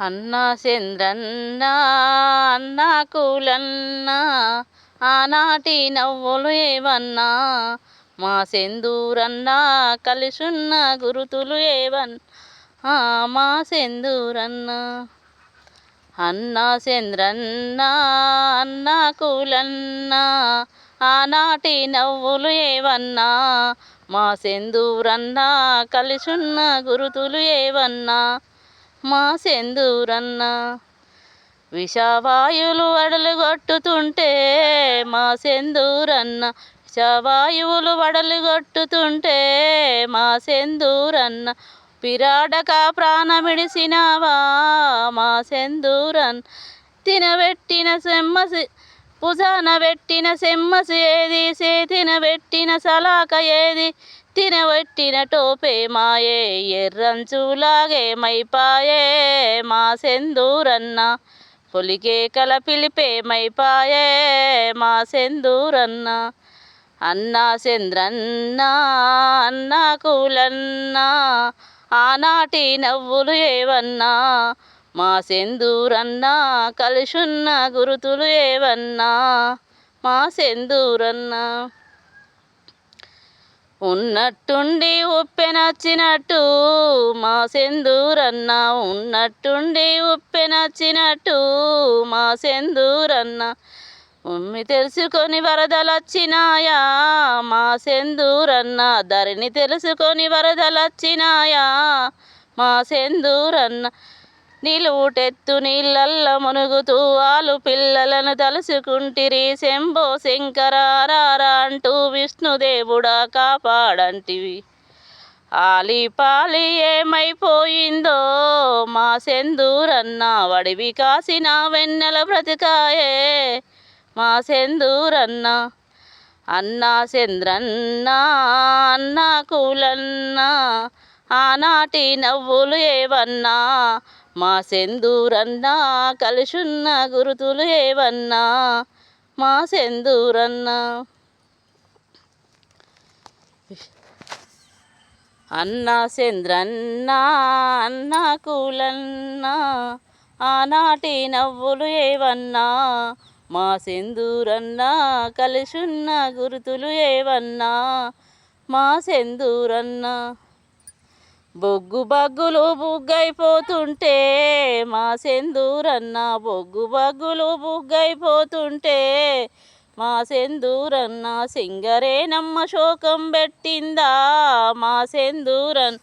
అన్నా చంద్రన్న అన్నా కూలన్న ఆనాటి నవ్వులు ఏవన్నా మా సెందూరన్నా కలిసున్న గురుతులు ఏవన్నా మా సెందూరన్న. అన్నా చంద్రన్న అన్నా కూలన్న ఆనాటి నవ్వులు ఏవన్నా మా సెందూరన్నా కలిసున్న గురుతులు ఏవన్నా మా సెందూరన్న విషవాయువులు వడలుగొట్టుతుంటే మా సెందూరన్న విషవాయువులు వడలుగొట్టుతుంటే మా సెందూరన్న పిరాడక ప్రాణమిడిసినావా? మా సెందూరన్ తినబెట్టిన సెమ్మసి భుజాన పెట్టిన సెమ్మసి ఏది? సేతిన పెట్టిన సలాక ఏది? తినబట్టిన టోపే మాయే ఎర్రంచులాగే మైపాయే మా సెందూరన్న. పొలికే కల పిలిపే మైపాయే మా సెందూరన్న. అన్నా చంద్రన్న అన్నా కూలన్న ఆనాటి నవ్వులు ఏవన్నా. మా సెందూరన్న కలుషున్న గురుతులు ఏవన్నా. మా సెందూరన్నా. ఉన్నట్టుండి ఉప్పెనచ్చినట్టు మా సెందూరన్న ఉన్నట్టుండి ఉప్పెనచ్చినట్టు మా సెందూరన్న. ఉమ్మి తెలుసుకొని వరదలొచ్చినాయా మా సెందూరన్న. ధరిని తెలుసుకొని వరదలొచ్చినాయా మా సెందూరన్న. నిలువుటెత్తు నీళ్ళల్ల మునుగుతూ ఆలు పిల్లలను తలుసుకుంటిరి శంభో శంకరారా అంటూ విష్ణుదేవుడా కాపాడంటివి. ఆలి పాలి ఏమైపోయిందో మా సెందూరన్న వడివి కాసిన వెన్నెల బ్రతికాయే. మా సెందూరన్న అన్నా చంద్రన్న అన్నా కూలన్న ఆనాటి నవ్వులు ఏవన్నా? మా సెందూరన్న కలిసున్న గురుతులు ఏవన్నా? మా సెందూరన్నా అన్నా చంద్రన్న అన్నా కూలన్న ఆనాటి నవ్వులు ఏవన్నా మా సెందూరన్న కలిసున్న గురుతులు ఏవన్నా మా సెందూరన్న. బొగ్గు బగ్గులు బుగ్గైపోతుంటే మా సెందూరన్న బొగ్గు బగ్గులు బుగ్గైపోతుంటే మా సెందూరన్న సింగరేనమ్మ శోకం పెట్టిందా? మా సెందూరన్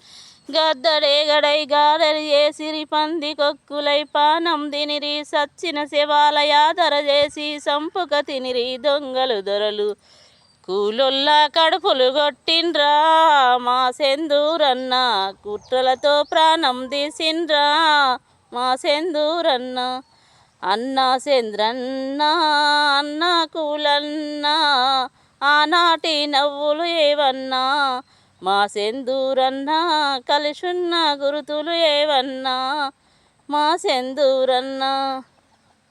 గద్దడే గడై గాడరి చేసిరి పంది కొక్కులై పానం తినిరి సచ్చిన శవాల యాదర చేసి సంపుక తినిరి దొంగలు దొరలు కూలొల్ల కడుపులు కొట్టిండ్రా? మా సెందూరన్న కుట్రలతో ప్రాణం తీసిండ్రా? మా సెందూరన్న అన్నా చంద్రన్న అన్నా కూలన్న ఆనాటి నవ్వులు ఏవన్నా మా సెందూరన్న కలిసున్న గురుతులు ఏవన్నా మా సెందూరన్నా